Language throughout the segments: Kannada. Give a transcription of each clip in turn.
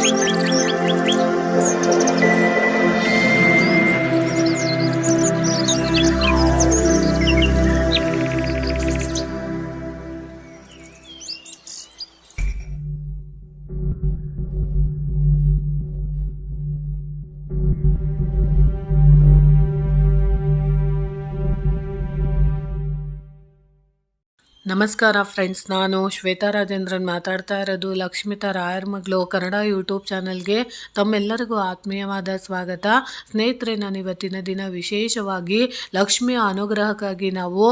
Música ನಮಸ್ಕಾರ ಫ್ರೆಂಡ್ಸ್, ನಾನು ಶ್ವೇತಾ ರಾಜೇಂದ್ರನ್ ಮಾತಾಡ್ತಾ ಇರೋದು ಲಕ್ಷ್ಮಿತಾ ರಾಯರ್ ಮಗಳು, ಕನ್ನಡ ಯೂಟ್ಯೂಬ್ ಚಾನಲ್ಗೆ ತಮ್ಮೆಲ್ಲರಿಗೂ ಆತ್ಮೀಯವಾದ ಸ್ವಾಗತ. ಸ್ನೇಹಿತರೆ, ನಾನು ಇವತ್ತಿನ ದಿನ ವಿಶೇಷವಾಗಿ ಲಕ್ಷ್ಮಿಯ ಅನುಗ್ರಹಕ್ಕಾಗಿ ನಾವು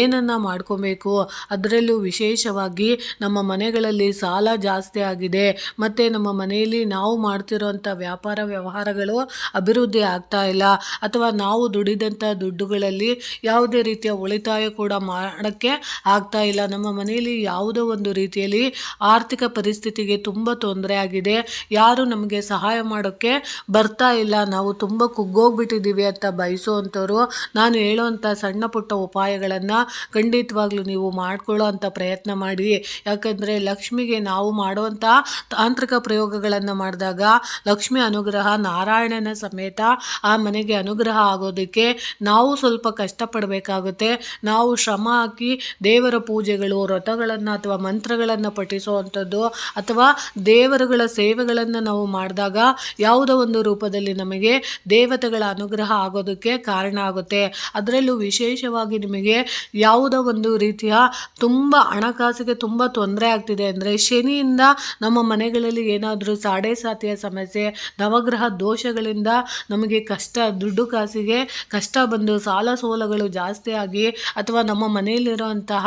ಏನನ್ನು ಮಾಡ್ಕೋಬೇಕು, ಅದರಲ್ಲೂ ವಿಶೇಷವಾಗಿ ನಮ್ಮ ಮನೆಗಳಲ್ಲಿ ಸಾಲ ಜಾಸ್ತಿ ಆಗಿದೆ, ಮತ್ತು ನಮ್ಮ ಮನೆಯಲ್ಲಿ ನಾವು ಮಾಡ್ತಿರೋಂಥ ವ್ಯಾಪಾರ ವ್ಯವಹಾರಗಳು ಅಭಿವೃದ್ಧಿ ಆಗ್ತಾ ಇಲ್ಲ, ಅಥವಾ ನಾವು ದುಡಿದಂಥ ದುಡ್ಡುಗಳಲ್ಲಿ ಯಾವುದೇ ರೀತಿಯ ಉಳಿತಾಯ ಕೂಡ ಮಾಡೋಕ್ಕೆ ಆಗ್ತಾ ಇಲ್ಲ. ನಮ್ಮ ಮನೆಯಲ್ಲಿ ಯಾವುದೋ ಒಂದು ರೀತಿಯಲ್ಲಿ ಆರ್ಥಿಕ ಪರಿಸ್ಥಿತಿಗೆ ತುಂಬ ತೊಂದರೆ ಆಗಿದೆ. ಯಾರು ನಮಗೆ ಸಹಾಯ ಮಾಡೋಕ್ಕೆ ಬರ್ತಾ ಇಲ್ಲ. ನಾವು ತುಂಬ ಕುಗ್ಗೋಗ್ಬಿಟ್ಟಿದ್ದೀವಿ ಅಂತ ಬಯಸುವಂಥವ್ರು. ನಾನು ಹೇಳೋವಂಥ ಸಣ್ಣ ಪುಟ್ಟ ಉಪಾಯಗಳನ್ನು ಖಂಡಿತವಾಗ್ಲೂ ನೀವು ಮಾಡ್ಕೊಳ್ಳೋ ಅಂಥ ಪ್ರಯತ್ನ ಮಾಡಿ. ಯಾಕಂದರೆ ಲಕ್ಷ್ಮಿಗೆ ನಾವು ಮಾಡುವಂಥ ತಾಂತ್ರಿಕ ಪ್ರಯೋಗಗಳನ್ನು ಮಾಡಿದಾಗ ಲಕ್ಷ್ಮಿ ಅನುಗ್ರಹ, ನಾರಾಯಣನ ಸಮೇತ ಆ ಮನೆಗೆ ಅನುಗ್ರಹ ಆಗೋದಕ್ಕೆ ನಾವು ಸ್ವಲ್ಪ ಕಷ್ಟಪಡಬೇಕಾಗುತ್ತೆ. ನಾವು ಶ್ರಮ ಹಾಕಿ ದೇವರ ಪೂಜೆಗಳು, ವ್ರತಗಳನ್ನು ಅಥವಾ ಮಂತ್ರಗಳನ್ನು ಪಠಿಸುವಂಥದ್ದು ಅಥವಾ ದೇವರುಗಳ ಸೇವೆಗಳನ್ನು ನಾವು ಮಾಡಿದಾಗ ಯಾವುದೋ ಒಂದು ರೂಪದಲ್ಲಿ ನಮಗೆ ದೇವತೆಗಳ ಅನುಗ್ರಹ ಆಗೋದಕ್ಕೆ ಕಾರಣ ಆಗುತ್ತೆ. ಅದರಲ್ಲೂ ವಿಶೇಷವಾಗಿ ನಿಮಗೆ ಯಾವುದೋ ಒಂದು ರೀತಿಯ ತುಂಬ ಹಣಕಾಸಿಗೆ ತುಂಬ ತೊಂದರೆ ಆಗ್ತಿದೆ ಅಂದರೆ ಶನಿಯಿಂದ ನಮ್ಮ ಮನೆಗಳಲ್ಲಿ ಏನಾದರೂ ಸಾಡೆ ಸಾತಿಯ ಸಮಸ್ಯೆ, ನವಗ್ರಹ ದೋಷಗಳಿಂದ ನಮಗೆ ಕಷ್ಟ, ದುಡ್ಡು ಕಾಸಿಗೆ ಕಷ್ಟ ಬಂದು ಸಾಲ ಸೋಲಗಳು ಜಾಸ್ತಿ ಆಗಿ ಅಥವಾ ನಮ್ಮ ಮನೆಯಲ್ಲಿರುವಂತಹ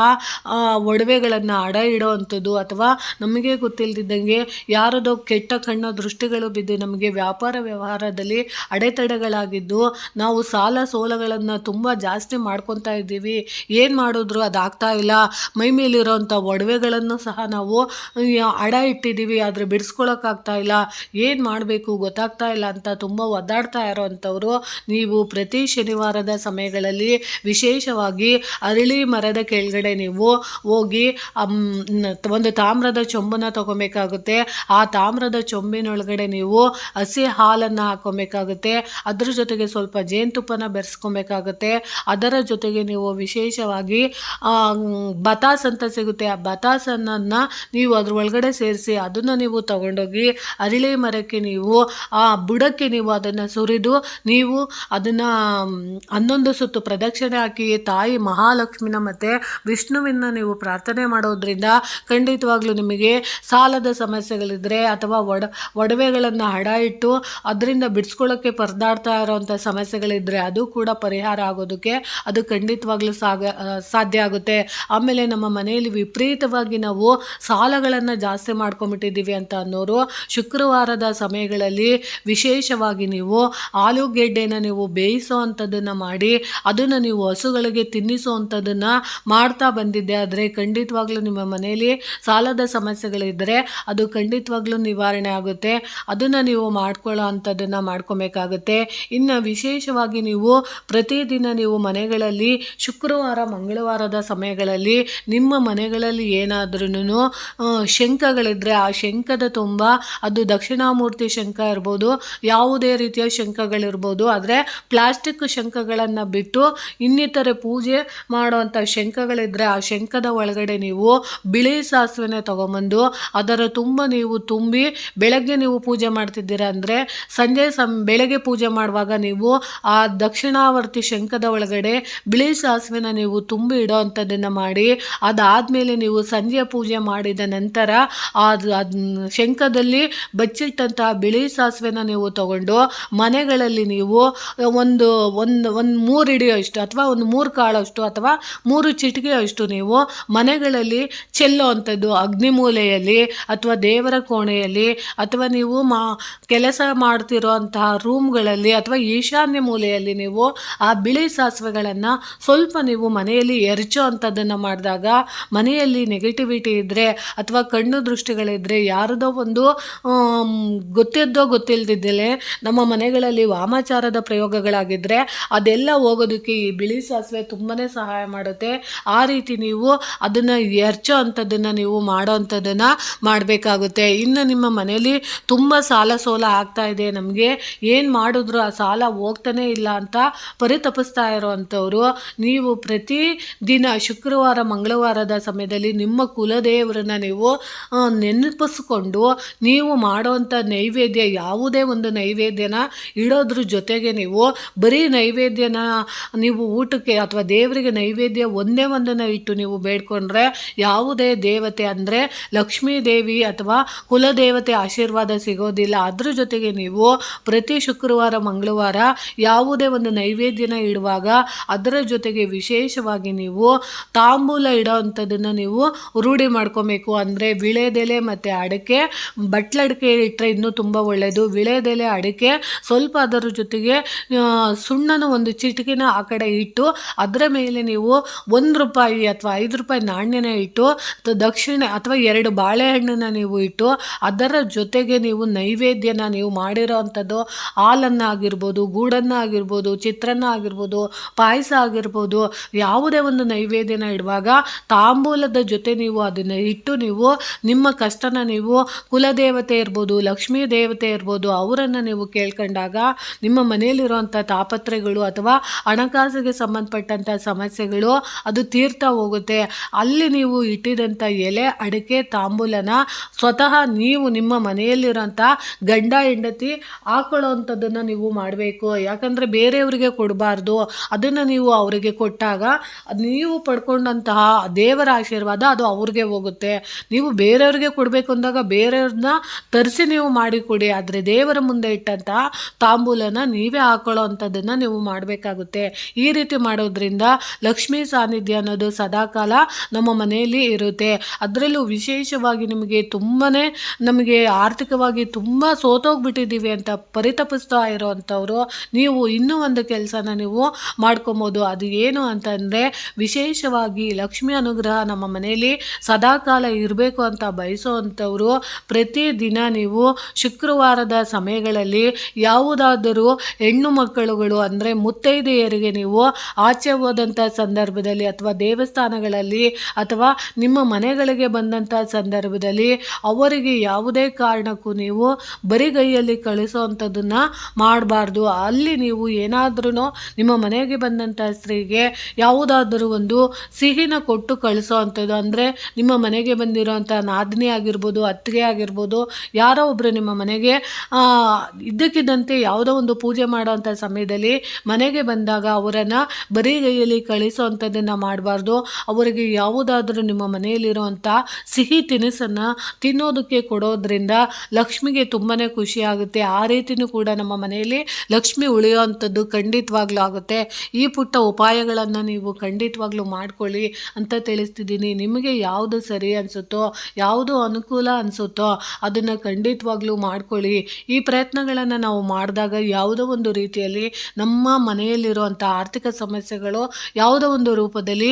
ಒಡವೆಗಳನ್ನು ಅಡ ಇಡೋವಂಥದ್ದು ಅಥವಾ ನಮಗೆ ಗೊತ್ತಿಲ್ಲದಿದ್ದಂಗೆ ಯಾರದೋ ಕೆಟ್ಟ ಕಣ್ಣ ದೃಷ್ಟಿಗಳು ಬಿದ್ದು ನಮಗೆ ವ್ಯಾಪಾರ ವ್ಯವಹಾರದಲ್ಲಿ ಅಡೆತಡೆಗಳಾಗಿದ್ದು ನಾವು ಸಾಲ ಸೋಲಗಳನ್ನು ತುಂಬ ಜಾಸ್ತಿ ಮಾಡ್ಕೊತಾ ಇದ್ದೀವಿ. ಏನು ಮಾಡಿದ್ರು ಅದಾಗ್ತಾ ಇಲ್ಲ. ಮೈ ಮೇಲಿರೋಂಥ ಒಡವೆಗಳನ್ನು ಸಹ ನಾವು ಅಡ ಇಟ್ಟಿದ್ದೀವಿ, ಆದರೆ ಬಿಡಿಸ್ಕೊಳಕ್ಕಾಗ್ತಾ ಇಲ್ಲ. ಏನು ಮಾಡಬೇಕು? ಗೊತ್ತಾಗ್ತಾ ಇಲ್ಲ ಅಂತ ತುಂಬ ಒದ್ದಾಡ್ತಾ ಇರೋವಂಥವ್ರು ನೀವು ಪ್ರತಿ ಶನಿವಾರದ ಸಮಯಗಳಲ್ಲಿ ವಿಶೇಷವಾಗಿ ಅರಳಿ ಮರದ ಕೆಳಗಡೆ ನೀವು ಹೋಗಿ ಒಂದು ತಾಮ್ರದ ಚೊಂಬನ್ನು ತಗೊಬೇಕಾಗುತ್ತೆ. ಆ ತಾಮ್ರದ ಚೊಂಬಿನೊಳಗಡೆ ನೀವು ಹಸಿ ಹಾಲನ್ನು ಹಾಕೊಬೇಕಾಗುತ್ತೆ. ಅದ್ರ ಜೊತೆಗೆ ಸ್ವಲ್ಪ ಜೇನುತುಪ್ಪನ ಬೆರೆಸ್ಕೊಬೇಕಾಗುತ್ತೆ. ಅದರ ಜೊತೆಗೆ ನೀವು ವಿಶೇಷವಾಗಿ ಬತಾಸ್ ಅಂತ ಸಿಗುತ್ತೆ. ಆ ಬತಾಸನ್ನು ನೀವು ಅದ್ರ ಒಳಗಡೆ ಸೇರಿಸಿ ಅದನ್ನು ನೀವು ತಗೊಂಡೋಗಿ ಅರಳಿ ಮರಕ್ಕೆ ನೀವು, ಆ ಬುಡಕ್ಕೆ ನೀವು ಅದನ್ನು ಸುರಿದು ನೀವು ಅದನ್ನು ಹನ್ನೊಂದು ಸುತ್ತು ಪ್ರದಕ್ಷಿಣೆ ಹಾಕಿ ತಾಯಿ ಮಹಾಲಕ್ಷ್ಮಿನ ಮತ್ತು ವಿಷ್ಣುವಿನ ನೀವು ಪ್ರಾರ್ಥನೆ ಮಾಡೋದ್ರಿಂದ ಖಂಡಿತವಾಗ್ಲೂ ನಿಮಗೆ ಸಾಲದ ಸಮಸ್ಯೆಗಳಿದ್ದರೆ ಅಥವಾ ಒಡ, ಒಡವೆಗಳನ್ನು ಹಡ ಇಟ್ಟು ಅದರಿಂದ ಬಿಡಿಸ್ಕೊಳ್ಳೋಕ್ಕೆ ಪರದಾಡ್ತಾ ಇರೋವಂಥ ಸಮಸ್ಯೆಗಳಿದ್ದರೆ ಅದು ಕೂಡ ಪರಿಹಾರ ಆಗೋದಕ್ಕೆ ಅದು ಖಂಡಿತವಾಗ್ಲೂ ಸಾಗ ಸಾಧ್ಯ ಆಗುತ್ತೆ. ಆಮೇಲೆ ನಮ್ಮ ಮನೆಯಲ್ಲಿ ವಿಪರೀತವಾಗಿ ನಾವು ಸಾಲಗಳನ್ನು ಜಾಸ್ತಿ ಮಾಡ್ಕೊಂಬಿಟ್ಟಿದ್ದೀವಿ ಅಂತ ಅನ್ನೋರು ಶುಕ್ರವಾರದ ಸಮಯಗಳಲ್ಲಿ ವಿಶೇಷವಾಗಿ ನೀವು ಆಲೂಗೆಡ್ಡೆನ ನೀವು ಬೇಯಿಸೋ ಅಂಥದ್ದನ್ನು ಮಾಡಿ, ಅದನ್ನು ನೀವು ಹಸುಗಳಿಗೆ ತಿನ್ನಿಸೋ ಅಂಥದ್ದನ್ನು ಮಾಡ್ತಾ ಬಂದಿದ್ದೆ ಆದರೆ ಖಂಡಿತವಾಗ್ಲೂ ನಿಮ್ಮ ಮನೆಯಲ್ಲಿ ಸಾಲದ ಸಮಸ್ಯೆಗಳಿದ್ದರೆ ಅದು ಖಂಡಿತವಾಗ್ಲೂ ನಿವಾರಣೆ ಆಗುತ್ತೆ. ಅದನ್ನು ನೀವು ಮಾಡ್ಕೊಳ್ಳೋ ಅಂಥದ್ದನ್ನು ಮಾಡ್ಕೊಬೇಕಾಗುತ್ತೆ. ಇನ್ನು ವಿಶೇಷವಾಗಿ ನೀವು ಪ್ರತಿದಿನ ನೀವು ಮನೆಗಳಲ್ಲಿ ಶುಕ್ರವಾರ, ಮಂಗಳವಾರದ ಸಮಯಗಳಲ್ಲಿ ನಿಮ್ಮ ಮನೆಗಳಲ್ಲಿ ಏನಾದ್ರೂ ಶಂಖಗಳಿದ್ದರೆ ಆ ಶಂಖದ ತುಂಬ, ಅದು ದಕ್ಷಿಣಾಮೂರ್ತಿ ಶಂಖ ಇರ್ಬೋದು, ಯಾವುದೇ ರೀತಿಯ ಶಂಖಗಳಿರ್ಬೋದು, ಆದರೆ ಪ್ಲಾಸ್ಟಿಕ್ ಶಂಖಗಳನ್ನು ಬಿಟ್ಟು ಇನ್ನಿತರೆ ಪೂಜೆ ಮಾಡುವಂಥ ಶಂಖಗಳಿದ್ದರೆ ಆ ಶಂಖದ ಒಳಗಡೆ ನೀವು ಬಿಳಿ ಸಾಸಿವೆನ ತೊಗೊಂಬಂದು ಅದರ ತುಂಬ ನೀವು ತುಂಬಿ ಬೆಳಗ್ಗೆ ನೀವು ಪೂಜೆ ಮಾಡ್ತಿದ್ದೀರಾ ಅಂದರೆ ಸಂಜೆ ಸಂ, ಬೆಳಗ್ಗೆ ಪೂಜೆ ಮಾಡುವಾಗ ನೀವು ಆ ದಕ್ಷಿಣಾವರ್ತಿ ಶಂಖದ ಒಳಗಡೆ ಬಿಳಿ ಸಾಸಿವೆನ ನೀವು ತುಂಬಿ ಇಡೋ ಅಂಥದ್ದನ್ನು ಮಾಡಿ ಅದಾದಮೇಲೆ ನೀವು ಸಂಜೆ ಪೂಜೆ ಮಾಡಿದ ನಂತರ ಅದು ಶಂಕದಲ್ಲಿ ಬಚ್ಚಿಟ್ಟಂತಹ ಬಿಳಿ ಸಾಸಿವೆನ ನೀವು ತಗೊಂಡು ಮನೆಗಳಲ್ಲಿ ನೀವು ಒಂದು ಒಂದು ಒಂದು ಮೂರು ಹಿಡಿಯೋಷ್ಟು ಅಥವಾ ಒಂದು ಮೂರು ಕಾಳಷ್ಟು ಅಥವಾ ಮೂರು ಚಿಟಿಕೆಯೋ ಅಷ್ಟು ನೀವು ಮನೆಗಳಲ್ಲಿ ಚೆಲ್ಲೋ ಅಂಥದ್ದು, ಅಗ್ನಿಮೂಲೆಯಲ್ಲಿ ಅಥವಾ ದೇವರ ಕೋಣೆಯಲ್ಲಿ ಅಥವಾ ನೀವು ಮಾ, ಕೆಲಸ ಮಾಡ್ತಿರೋ ಅಂತಹ ರೂಮ್ಗಳಲ್ಲಿ ಅಥವಾ ಈಶಾನ್ಯ ಮೂಲೆಯಲ್ಲಿ ನೀವು ಆ ಬಿಳಿ ಸಾಸಿವೆಗಳನ್ನು ಸ್ವಲ್ಪ ನೀವು ಮನೆಯಲ್ಲಿ ಎರಚೋ ಅಂಥದ್ದನ್ನು ಮಾಡಿದಾಗ ಮನೆಯಲ್ಲಿ ನೆಗೆಟಿವಿಟಿ ಇದ್ದರೆ ಅಥವಾ ಕಣ್ಣು ದೃಷ್ಟಿಗಳಿದ್ದರೆ ಯಾರದೋ ಒಂದು ಗೊತ್ತಿದ್ದೋ ಗೊತ್ತಿಲ್ಲದಿದ್ದಲೇ ನಮ್ಮ ಮನೆಗಳಲ್ಲಿ ವಾಮಾಚಾರದ ಪ್ರಯೋಗಗಳಾಗಿದ್ದರೆ ಅದೆಲ್ಲ ಹೋಗೋದಕ್ಕೆ ಈ ಬಿಳಿ ಸಾಸಿವೆ ತುಂಬಾ ಸಹಾಯ ಮಾಡುತ್ತೆ. ಆ ರೀತಿ ನೀವು ಅದನ್ನು ಎರಚೋ ಅಂಥದ್ದನ್ನು ನೀವು ಮಾಡೋ ಅಂಥದ್ದನ್ನು ಮಾಡಬೇಕಾಗುತ್ತೆ. ಇನ್ನು ನಿಮ್ಮ ಮನೆಯಲ್ಲಿ ತುಂಬ ಸಾಲ ಸೋಲ ಆಗ್ತಾ ಇದೆ. ನಮಗೆ ಏನು ಮಾಡಿದ್ರು ಆ ಸಾಲ ಹೋಗ್ತಾನೆ ಇಲ್ಲ ಅಂತ ಪರಿತಪಿಸ್ತಾ ಇರೋವಂಥವ್ರು. ನೀವು ಪ್ರತಿ ದಿನ ಶುಕ್ರವಾರ, ಮಂಗಳವಾರದ ಸಮಯದಲ್ಲಿ ನಿಮ್ಮ ಕುಲದೇವರನ್ನ ನೀವು ನೆನಪಿಸ್ಕೊಂಡು ನೀವು ಮಾಡುವಂಥ ನೈವೇದ್ಯ, ಯಾವುದೇ ಒಂದು ನೈವೇದ್ಯನ ಇಡೋದ್ರ ಜೊತೆಗೆ ನೀವು ಬರೀ ನೈವೇದ್ಯನ, ನೀವು ಊಟಕ್ಕೆ ಅಥವಾ ದೇವರಿಗೆ ನೈವೇದ್ಯ ಒಂದೇ ಒಂದನ್ನು ಇಟ್ಟು ನೀವು ಬೇಡ್ಕೊಂಡ್ರೆ ಯಾವುದೇ ದೇವತೆ ಅಂದರೆ ಲಕ್ಷ್ಮೀ ದೇವಿ ಅಥವಾ ಕುಲದೇವತೆ ಆಶೀರ್ವಾದ ಸಿಗೋದಿಲ್ಲ. ಅದ್ರ ಜೊತೆಗೆ ನೀವು ಪ್ರತಿ ಶುಕ್ರವಾರ, ಮಂಗಳವಾರ ಯಾವುದೇ ಒಂದು ನೈವೇದ್ಯನ ಇಡುವಾಗ ಅದರ ಜೊತೆಗೆ ವಿಶೇಷವಾಗಿ ನೀವು ತಾಂಬೂಲ ಇಡೋ ನೀವು ರೂಢಿ ಮಾಡ್ಕೋಬೇಕು. ಅಂದರೆ ವಿಳೆದೆಲೆ ಮತ್ತು ಅಡಿಕೆ ಬಟ್ಲಡಿಕೆ ಇಟ್ಟರೆ ಇನ್ನೂ ತುಂಬ ಒಳ್ಳೆಯದು ವಿಳೆದೆಲೆ ಅಡಿಕೆ ಸ್ವಲ್ಪ ಅದರ ಜೊತೆಗೆ ಸುಣ್ಣನ ಒಂದು ಚಿಟಿಕಿನ ಆ ಕಡೆ ಇಟ್ಟು ಅದರ ಮೇಲೆ ನೀವು ಒಂದು ರೂಪಾಯಿ ಅಥವಾ ಐದು ರೂಪಾಯಿ ನಾಣ್ಯನ ಇಟ್ಟು ಅಥವಾ ದಕ್ಷಿಣೆ ಅಥವಾ ಎರಡು ಬಾಳೆಹಣ್ಣನ್ನು ನೀವು ಇಟ್ಟು ಅದರ ಜೊತೆಗೆ ನೀವು ನೈವೇದ್ಯನ ನೀವು ಮಾಡಿರೋ ಅಂಥದ್ದು ಹಾಲನ್ನು ಆಗಿರ್ಬೋದು ಗೂಡನ್ನು ಆಗಿರ್ಬೋದು ಚಿತ್ರಾನ್ನ ಆಗಿರ್ಬೋದು ಪಾಯಸ ಆಗಿರ್ಬೋದು, ಯಾವುದೇ ಒಂದು ನೈವೇದ್ಯನ ಇಡುವಾಗ ತಾಂಬೂಲದ ಜೊತೆ ನೀವು ಅದನ್ನು ಇಟ್ಟು ನೀವು ನಿಮ್ಮ ಕಷ್ಟನ ನೀವು ಕುಲದೇವತೆ ಇರ್ಬೋದು, ಲಕ್ಷ್ಮೀ ದೇವತೆ ಇರ್ಬೋದು, ಅವರನ್ನು ನೀವು ಕೇಳ್ಕೊಂಡಾಗ ನಿಮ್ಮ ಮನೆಯಲ್ಲಿರುವಂಥ ತಾಪತ್ರೆಗಳು ಅಥವಾ ಹಣಕಾಸಿಗೆ ಸಂಬಂಧಪಟ್ಟಂಥ ಸಮಸ್ಯೆಗಳು ಅದು ತೀರ್ತಾ ಹೋಗುತ್ತೆ. ಅಲ್ಲಿ ನೀವು ಇಟ್ಟಿದಂಥ ಎಲೆ, ಅಡಿಕೆ, ತಾಂಬೂಲನ ಸ್ವತಃ ನೀವು ನಿಮ್ಮ ಮನೆಯಲ್ಲಿರೋಂಥ ಗಂಡ, ಹೆಂಡತಿ ಹಾಕೊಳ್ಳೋವಂಥದ್ದನ್ನು ನೀವು ಮಾಡಬೇಕು. ಯಾಕಂದರೆ ಬೇರೆಯವರಿಗೆ ಕೊಡಬಾರ್ದು. ಅದನ್ನು ನೀವು ಅವರಿಗೆ ಕೊಟ್ಟಾಗ ನೀವು ಪಡ್ಕೊಂಡಂತಹ ದೇವರ ಆಶೀರ್ವಾದ ಅದು ಅವ್ರಿಗೆ ಹೋಗುತ್ತೆ. ನೀವು ಬೇರೆಯವ್ರಿಗೆ ಕೊಡಬೇಕು ಅಂದಾಗ ಬೇರೆಯವ್ರನ್ನ ತರಿಸಿ ನೀವು ಮಾಡಿಕೊಡಿ ಆದರೆ ದೇವರ ಮುಂದೆ ಇಟ್ಟಂತಹ ತಾಂಬೂಲನ ನೀವೇ ಹಾಕೊಳ್ಳೋ ಅಂಥದ್ದನ್ನು ನೀವು ಮಾಡಬೇಕಾಗುತ್ತೆ. ಈ ರೀತಿ ಮಾಡೋದ್ರಿಂದ ಲಕ್ಷ್ಮೀ ಸಾನ್ನಿಧ್ಯ ಅನ್ನೋದು ಸದಾಕಾಲ ನಮ್ಮ ಮನೆಯಲ್ಲಿ ಇರುತ್ತೆ. ಅದರಲ್ಲೂ ವಿಶೇಷವಾಗಿ ನಿಮಗೆ ತುಂಬಾ ನಮಗೆ ಆರ್ಥಿಕವಾಗಿ ತುಂಬ ಸೋತೋಗ್ಬಿಟ್ಟಿದ್ದೀವಿ ಅಂತ ಪರಿತಪಿಸ್ತಾ ಇರೋವಂಥವ್ರು ನೀವು ಇನ್ನೂ ಒಂದು ಕೆಲಸನ ನೀವು ಮಾಡ್ಕೊಬೋದು. ಅದು ಏನು ಅಂತಂದರೆ ವಿಶೇಷವಾಗಿ ಲಕ್ಷ್ಮಿ ಅನುಗ್ರಹ ನಮ್ಮ ಮನೆಯಲ್ಲಿ ಸದಾಕಾಲ ಇರಬೇಕು ಅಂತ ಬಯಸೋವಂಥವ್ರು ಪ್ರತಿದಿನ ನೀವು ಶುಕ್ರವಾರದ ಸಮಯಗಳಲ್ಲಿ ಯಾವುದಾದರೂ ಹೆಣ್ಣು ಮಕ್ಕಳುಗಳು ಅಂದರೆ ಮುತ್ತೈದೆಯರಿಗೆ ನೀವು ಆಚೆ ಹೋದಂಥ ಸಂದರ್ಭದಲ್ಲಿ ಅಥವಾ ದೇವಸ್ಥಾನಗಳಲ್ಲಿ ಅಥವಾ ನಿಮ್ಮ ಮನೆಗಳಿಗೆ ಬಂದಂಥ ಸಂದರ್ಭದಲ್ಲಿ ಅವರಿಗೆ ಯಾವುದೇ ಕಾರಣಕ್ಕೂ ನೀವು ಬರಿಗೈಯಲ್ಲಿ ಕಳಿಸೋವಂಥದ್ದನ್ನು ಮಾಡಬಾರ್ದು. ಅಲ್ಲಿ ನೀವು ಏನಾದ್ರೂ ನಿಮ್ಮ ಮನೆಗೆ ಬಂದಂಥ ಸ್ತ್ರೀಗೆ ಯಾವುದಾದರೂ ಒಂದು ಸಿಹಿನ ಕೊಟ್ಟು ಕಳಿಸೋ ಅಂಥದ್ದು ಅಂದರೆ ನಿಮ್ಮ ಮನೆಗೆ ಬಂದಿರೋಂಥ ನಾದಿನಿ ಆಗಿರ್ಬೋದು, ಅತ್ತಿಗೆ ಆಗಿರ್ಬೋದು, ಯಾರೋ ಒಬ್ಬರು ನಿಮ್ಮ ಮನೆಗೆ ಇದ್ದಕ್ಕಿದ್ದಂತೆ ಯಾವುದೋ ಒಂದು ಪೂಜೆ ಮಾಡೋವಂಥ ಸಮಯದಲ್ಲಿ ಮನೆಗೆ ಬಂದಾಗ ಅವರನ್ನು ಬರಿಗೈಯಲ್ಲಿ ಕಳಿಸೋ ಅಂಥದ್ದನ್ನು ಮಾಡಬಾರ್ದು. ಅವರಿಗೆ ಯಾವುದಾದರೂ ನಿಮ್ಮ ಮನೆಯಲ್ಲಿರುವಂಥ ಸಿಹಿ ತಿನಿಸನ್ನು ತಿನ್ನೋದಕ್ಕೆ ಕೊಡೋದ್ರಿಂದ ಲಕ್ಷ್ಮಿಗೆ ತುಂಬಾ ಖುಷಿಯಾಗುತ್ತೆ ಆ ರೀತಿಯೂ ಕೂಡ ನಮ್ಮ ಮನೆಯಲ್ಲಿ ಲಕ್ಷ್ಮಿ ಉಳಿಯೋವಂಥದ್ದು ಖಂಡಿತವಾಗ್ಲೂ ಆಗುತ್ತೆ. ಈ ಪುಟ್ಟ ಉಪಾಯಗಳನ್ನು ನೀವು ಖಂಡಿತವಾಗ್ಲೂ ಮಾಡ್ಕೊಳ್ಳಿ ಅಂತ ತಿಳಿಸ್ತಿದ್ದೀನಿ. ನಿಮಗೆ ಯಾವುದು ಸರಿ ಅನಿಸುತ್ತೋ, ಯಾವುದು ಅನುಕೂಲ ಅನಿಸುತ್ತೋ ಅದನ್ನು ಖಂಡಿತವಾಗ್ಲೂ ಮಾಡ್ಕೊಳ್ಳಿ. ಈ ಪ್ರಯತ್ನಗಳನ್ನು ನಾವು ಮಾಡಿದಾಗ ಯಾವುದೋ ಒಂದು ರೀತಿಯಲ್ಲಿ ನಮ್ಮ ಮನೆಯಲ್ಲಿರುವಂಥ ಆರ್ಥಿಕ ಸಮಸ್ಯೆಗಳು ಯಾವುದೋ ಒಂದು ರೂಪದಲ್ಲಿ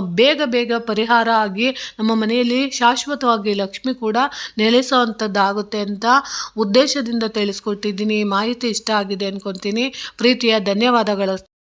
ಬೇಗ ಬೇಗ ಪರಿಹಾರ ಆಗಿ ನಮ್ಮ ಮನೆಯಲ್ಲಿ ಶಾಶ್ವತವಾಗಿ ಲಕ್ಷ್ಮಿ ಕೂಡ ನೆಲೆಸೋ ಅಂಥದ್ದಾಗುತ್ತೆ ಅಂತ ಉದ್ದೇಶದಿಂದ ತಿಳಿಸ್ಕೊಟ್ಟಿದ್ದೀನಿ. ಮಾಹಿತಿ ಇಷ್ಟ ಆಗಿದೆ ಅನ್ಕೊತೀನಿ. ಪ್ರೀತಿಯ ಧನ್ಯವಾದಗಳು.